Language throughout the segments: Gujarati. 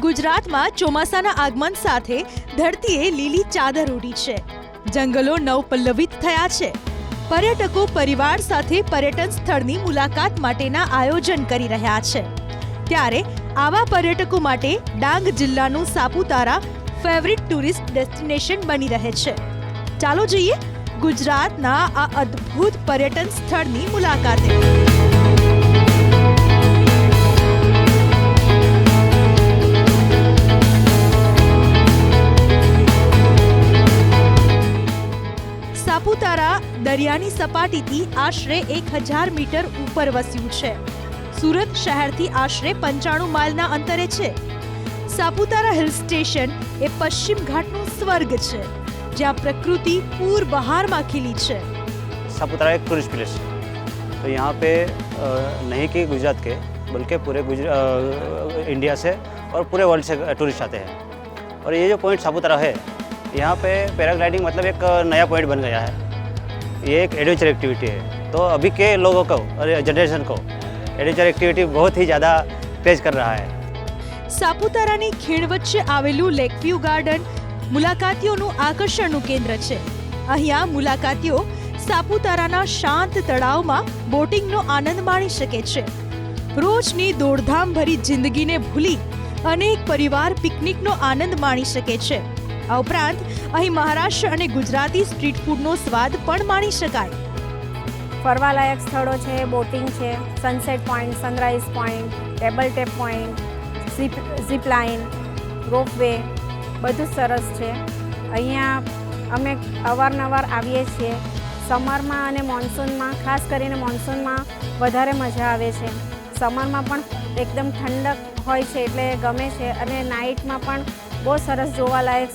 ગુજરાતમાં ચોમાસાના આગમન સાથે ધરતીએ લીલી ચાદર ઓઢી છે. જંગલો નવપલ્લવિત થયા છે. પર્યટકો પરિવાર સાથે પર્યટન સ્થળની મુલાકાત માટેના આયોજન કરી રહ્યા છે. ત્યારે આવા પર્યટકો માટે ડાંગ જિલ્લાનું સાપુતારા ફેવરિટ ટુરિસ્ટ ડેસ્ટિનેશન બની રહે છે. ચાલો જઈએ ગુજરાતના આ અદ્ભુત પર્યટન સ્થળની મુલાકાતે. દરિયાની સપાટીથી આશરે એક હજાર મીટર ઉપર વસ્યું છે સુરત શહેરથી આશરે પંચાણું માઇલના અંતરે છે સાપુતારા હિલ સ્ટેશન એ પશ્ચિમ ઘાટનું સ્વર્ગ છે જ્યાં પ્રકૃતિ પૂર બહારમાં ખીલી છે सापुतारा एक टूरिस्ट प्लेस है तो यहाँ पे अ, नहीं कि गुजरात के बल्कि पूरे गुजरात इंडिया से और पूरे वर्ल्ड से टूरिस्ट आते हैं और ये जो पॉइंट सापुतारा है यहाँ पे पैराग्लाइडिंग मतलब एक नया पॉइंट बन गया है ये एक एडवेंचर एक्टिविटी है तो अभी के लोगों को और जनरेशन को एडवेंचर एक्टिविटी बहुत ही ज़्यादा क्रेज कर रहा है સાપુતારાની ખીણ વચ્ચે આવેલું લેકવ્યુ ગાર્ડન મુલાકાતીઓનું આકર્ષણનું કેન્દ્ર છે અહીંયા મુલાકાતીઓ સાપુતારાના શાંત તળાવમાં બોટિંગનો આનંદ માણી શકે છે રોજની દોડધામ ભરી જિંદગીને ભૂલી અનેક પરિવાર પિકનિકનો આનંદ માણી શકે છે આ ઉપરાંત અહીં મહારાષ્ટ્ર અને ગુજરાતી સ્ટ્રીટ ફૂડનો સ્વાદ પણ માણી શકાય. ફરવાલાયક સ્થળો છે, બોટિંગ છે sunset point sunrise point table top point zip zip line ropeway બધું સરસ છે. અહીંયા અમે અવારનવાર આવીએ છીએ. સમરમાં અને મોન્સૂનમાં ખાસ કરીને મોન્સૂનમાં વધારે મજા આવે છે. સમરમાં પણ એકદમ ઠંડક હોય છે એટલે ગમે છે અને નાઇટમાં પણ બહુ સરસ જોવાલાયક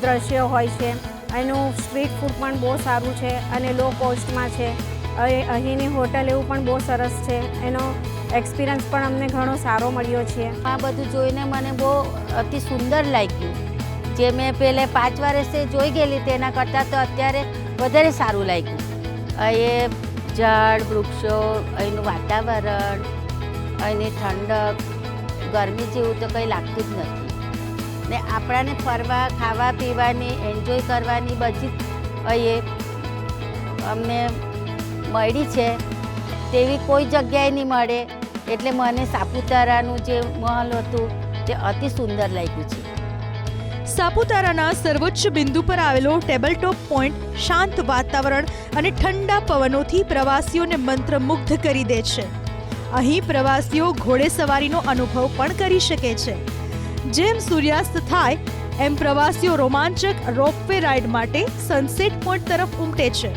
દ્રશ્ય હોય છે. એનું સ્ટ્રીટ ફૂડ પણ બહુ સારું છે અને લો કોસ્ટમાં છે. અહીં, અહીંની હોટલ એવું પણ બહુ સરસ છે. એનો એક્સપિરિયન્સ પણ અમને ઘણો સારો મળ્યો છે. આ બધું જોઈને મને બહુ અતિ સુંદર લાગ્યું. જે મેં પહેલે પાંચ વર્ષે જોઈ ગયેલી તેના કરતાં તો અત્યારે વધારે સારું લાગ્યું. અહીં ઝાડ વૃક્ષો, અહીંનું વાતાવરણ અહીંની ઠંડક, ગરમી જેવું તો કંઈ લાગતું જ નથી. ને આપણાને ફરવા, ખાવા, પીવાની એન્જોય કરવાની બધી જ અમને મળી છે. તેવી કોઈ જગ્યાએ નહીં મળે. એટલે મને સાપુતારાનું જે મહલ હતું, તે અતિ સુંદર લાગ્યું છે. સાપુતારાના સર્વોચ્ચ બિંદુ પર આવેલો ટેબલ ટોપ પોઈન્ટ શાંત વાતાવરણ અને ઠંડા પવનોથી પ્રવાસીઓને મંત્રમુગ્ધ કરી દે છે. અહીં પ્રવાસીઓ ઘોડેસવારીનો અનુભવ પણ કરી શકે છે. જેમ સૂર્યાસ્ત થાય, એમ પ્રવાસીઓ રોમાંચક રોપવે રાઇડ માટે સનસેટ પોઈન્ટ તરફ ઉમટે છે.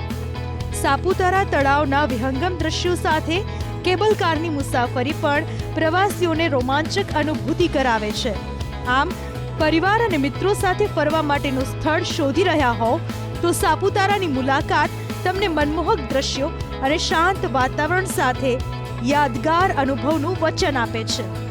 સાપુતારા તળાવના વિહંગમ દ્રશ્યો સાથે કેબલ કારની મુસાફરી પણ પ્રવાસીઓને રોમાંચક અનુભૂતિ કરાવે છે. આમ, પરિવાર અને મિત્રો સાથે ફરવા માટેનું સ્થળ શોધી રહ્યા હોવ, તો સાપુતારાની મુલાકાત તમને મનમોહક દ્રશ્યો અને શાંત વાતાવરણ સાથે યાદગાર અનુભવનું વચન આપે છે.